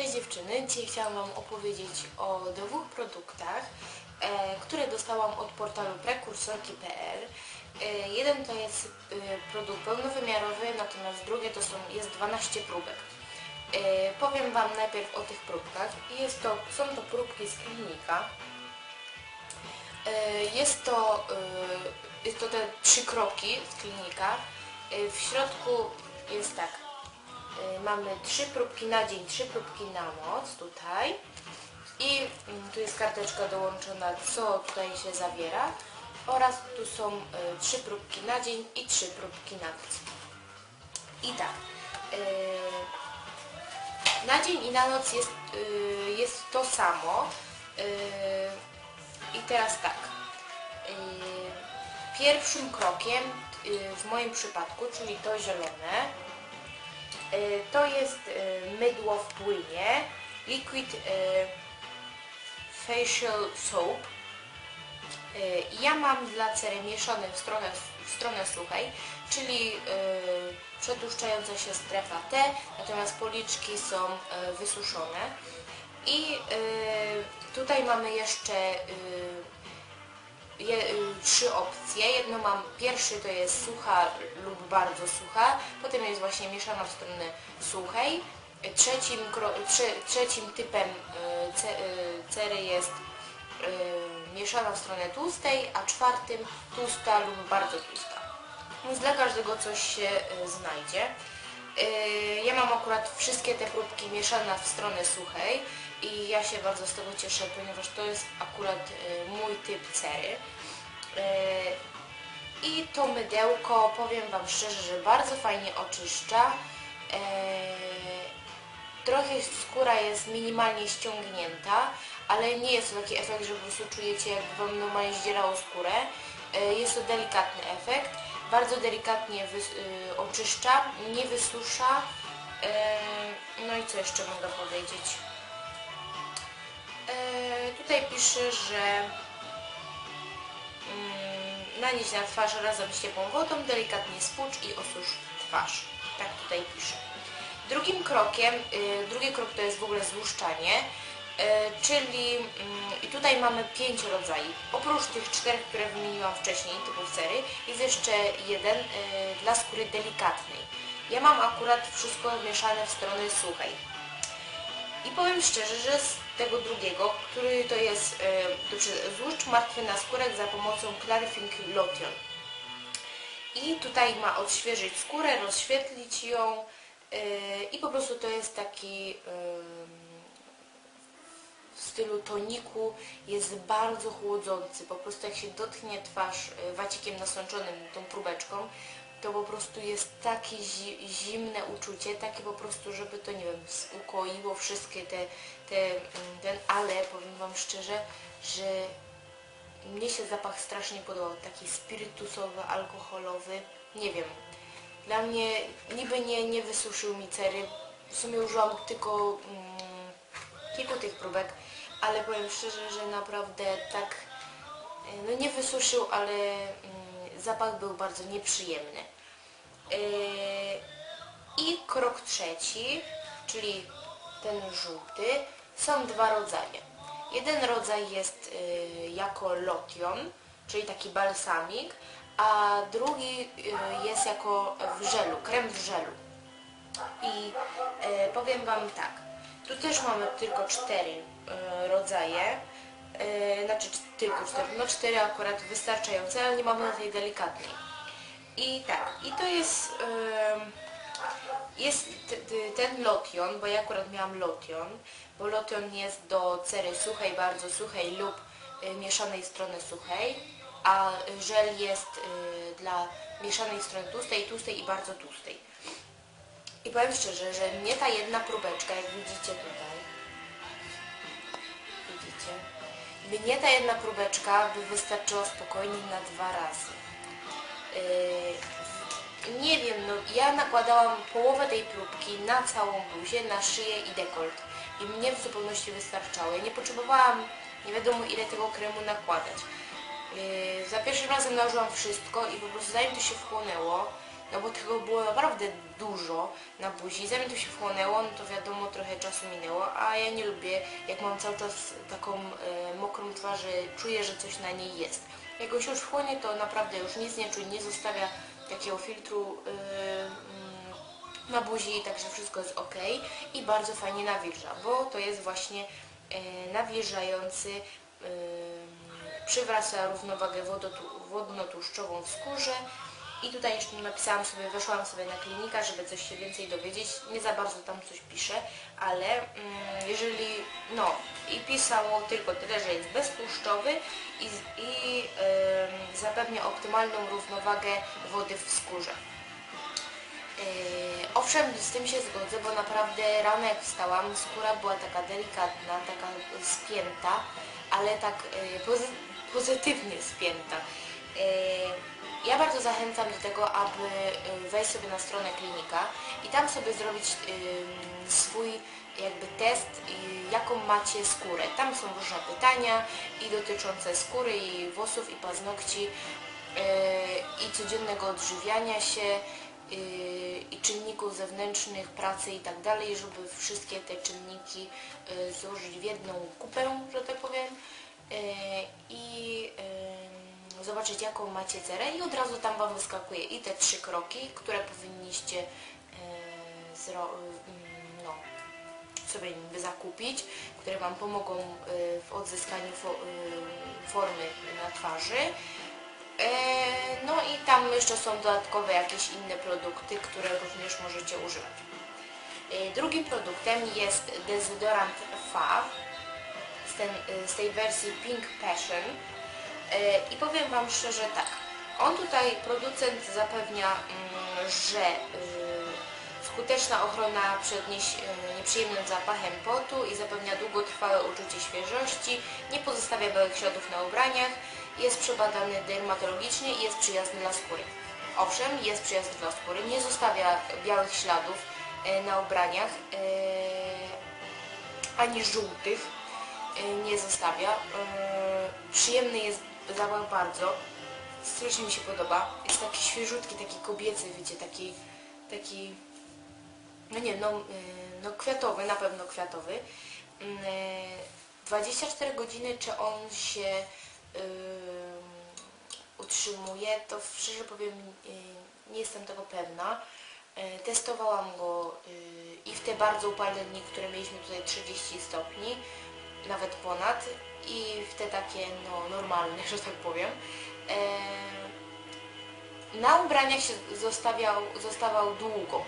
Cześć dziewczyny, dzisiaj chciałam Wam opowiedzieć o dwóch produktach, e, które dostałam od portalu prekursorki.pl. E, jeden to jest e, produkt pełnowymiarowy, natomiast drugie to są, jest 12 próbek. Powiem Wam najpierw o tych próbkach. Jest to, są to próbki z klinika. Jest, to, jest to te trzy kropki z klinika. W środku jest tak. Y, mamy trzy próbki na dzień, trzy próbki na noc tutaj. I mm, tu jest karteczka dołączona, co tutaj się zawiera. Oraz tu są y, trzy próbki na dzień i trzy próbki na noc. I tak, y, na dzień i na noc jest, jest to samo. I teraz tak, pierwszym krokiem w moim przypadku, czyli to zielone, To jest y, mydło w płynie Liquid y, Facial Soap. Ja mam dla cery mieszane w stronę, w stronę suchej, czyli przetłuszczająca się strefa T, natomiast policzki są wysuszone. I tutaj mamy jeszcze je, y, trzy opcje. Jedno mam, pierwszy to jest sucha lub bardzo sucha, potem jest właśnie mieszana w stronę suchej. Trzecim, trze, trzecim typem y, y, cery jest mieszana w stronę tłustej, a czwartym tłusta lub bardzo tłusta. Więc dla każdego coś się znajdzie. Ja mam akurat wszystkie te próbki mieszane w stronę suchej i ja się bardzo z tego cieszę, ponieważ to jest akurat y, mój typ cery. Y, I to mydełko, powiem Wam szczerze, że bardzo fajnie oczyszcza. Y, Trochę skóra jest minimalnie ściągnięta, ale nie jest to taki efekt, że po prostu czujecie jakby Wam normalnie zdzierało skórę. Jest to delikatny efekt, bardzo delikatnie oczyszcza, nie wysusza. No i co jeszcze mogę powiedzieć? E, tutaj pisze, że mm, nanieś na twarz razem z ciepłą wodą, delikatnie spłucz i osusz twarz. Tak tutaj pisze. Drugim krokiem, y, drugi krok to jest w ogóle złuszczanie, y, czyli mm, i tutaj mamy pięć rodzajów. Oprócz tych czterech, które wymieniłam wcześniej, typów cery, jest jeszcze jeden y, dla skóry delikatnej. Ja mam akurat wszystko mieszane w stronę suchej. I powiem szczerze, że z tego drugiego, który to jest czy złuszcz martwy na skórek za pomocą Clarifying Lotion. I tutaj ma odświeżyć skórę, rozświetlić ją e, i po prostu to jest taki e, w stylu toniku, jest bardzo chłodzący. Po prostu jak się dotknie twarz e, wacikiem nasączonym tą próbeczką, to po prostu jest takie zi zimne uczucie, takie po prostu, żeby to, nie wiem, ukoiło wszystkie te, te mm, ten, ale powiem Wam szczerze, że mnie się zapach strasznie podobał, taki spirytusowy, alkoholowy, nie wiem. Dla mnie niby nie, nie wysuszył mi cery, w sumie użyłam tylko mm, kilku tych próbek, ale powiem szczerze, że naprawdę tak, e, no nie wysuszył, ale mm, zapach był bardzo nieprzyjemny. Yy, I krok trzeci, czyli ten żółty, są dwa rodzaje. Jeden rodzaj jest yy, jako lotion, czyli taki balsamik, a drugi yy, jest jako w żelu, krem w żelu. I powiem Wam tak, tu też mamy tylko cztery rodzaje, yy, znaczy tylko cztery, no cztery akurat wystarczające, ale nie mamy tej delikatnej. I tak, i to jest, em, jest ten lotion, bo ja akurat miałam lotion, bo lotion jest do cery suchej, bardzo suchej lub y, mieszanej strony suchej, a żel jest y, dla mieszanej strony tłustej, tłustej i bardzo tłustej. I powiem szczerze, że mnie ta jedna próbeczka, jak widzicie tutaj, widzicie, mnie ta jedna próbeczka by wystarczyła spokojnie na dwa razy. Yy, nie wiem, no ja nakładałam połowę tej próbki na całą buzię, na szyję i dekolt. I mnie w zupełności wystarczało. Ja nie potrzebowałam nie wiadomo ile tego kremu nakładać. Yy, za pierwszym razem nałożyłam wszystko i po prostu zanim to się wchłonęło, no bo tego było naprawdę dużo na buzi. Zanim to się wchłonęło, no to wiadomo, trochę czasu minęło, a ja nie lubię, jak mam cały czas taką e, mokrą twarz, czuję, że coś na niej jest. Jak go się już wchłonie, to naprawdę już nic nie czuje, nie zostawia takiego filtru e, mm, na buzi, także wszystko jest ok i bardzo fajnie nawilża, bo to jest właśnie e, nawilżający, e, przywraca równowagę wodotu- wodno-tłuszczową w skórze i tutaj jeszcze napisałam sobie, weszłam sobie na klinika, żeby coś się więcej dowiedzieć, nie za bardzo tam coś pisze, ale mm, jeżeli, no i pisało tylko tyle, że jest beztłuszczowy i, i em, zapewnia optymalną równowagę wody w skórze. Yy, owszem, z tym się zgodzę, bo naprawdę rano jak wstałam, skóra była taka delikatna, taka spięta, ale tak yy, pozy- pozytywnie spięta. Yy, ja bardzo zachęcam do tego, aby yy, wejść sobie na stronę klinika i tam sobie zrobić swój jakby test, yy, jaką macie skórę. Tam są różne pytania i dotyczące skóry, i włosów, i paznokci, yy, i codziennego odżywiania się, i czynników zewnętrznych, pracy i tak dalej, żeby wszystkie te czynniki złożyć w jedną kupę, że tak powiem i zobaczyć jaką macie cerę i od razu tam Wam wyskakuje i te trzy kroki, które powinniście yy, zro- yy, no, sobie zakupić, które Wam pomogą yy, w odzyskaniu fo- formy na twarzy. E, No i tam jeszcze są dodatkowe jakieś inne produkty, które również możecie używać. E, Drugim produktem jest dezodorant Fav z, e, tej wersji Pink Passion E, i powiem Wam szczerze tak, on tutaj producent zapewnia, mm, że e, skuteczna ochrona przed e, nieprzyjemnym zapachem potu i zapewnia długotrwałe uczucie świeżości, nie pozostawia białych śladów na ubraniach, jest przebadany dermatologicznie i jest przyjazny dla skóry. Owszem, jest przyjazny dla skóry, nie zostawia białych śladów e, na ubraniach, e, ani żółtych e, nie zostawia. E, Przyjemny jest zapach bardzo, strasznie mi się podoba. Jest taki świeżutki, taki kobiecy, wiecie, taki, taki no nie, no, y, no kwiatowy, na pewno kwiatowy. Mm, y, 24 godziny, czy on się y, utrzymuje, to szczerze powiem, y, nie jestem tego pewna. Y, Testowałam go y, i w te bardzo upalne dni, które mieliśmy tutaj 30 stopni, nawet ponad, i w te takie no, normalne, że tak powiem. E, na ubraniach się zostawiał, zostawał długo.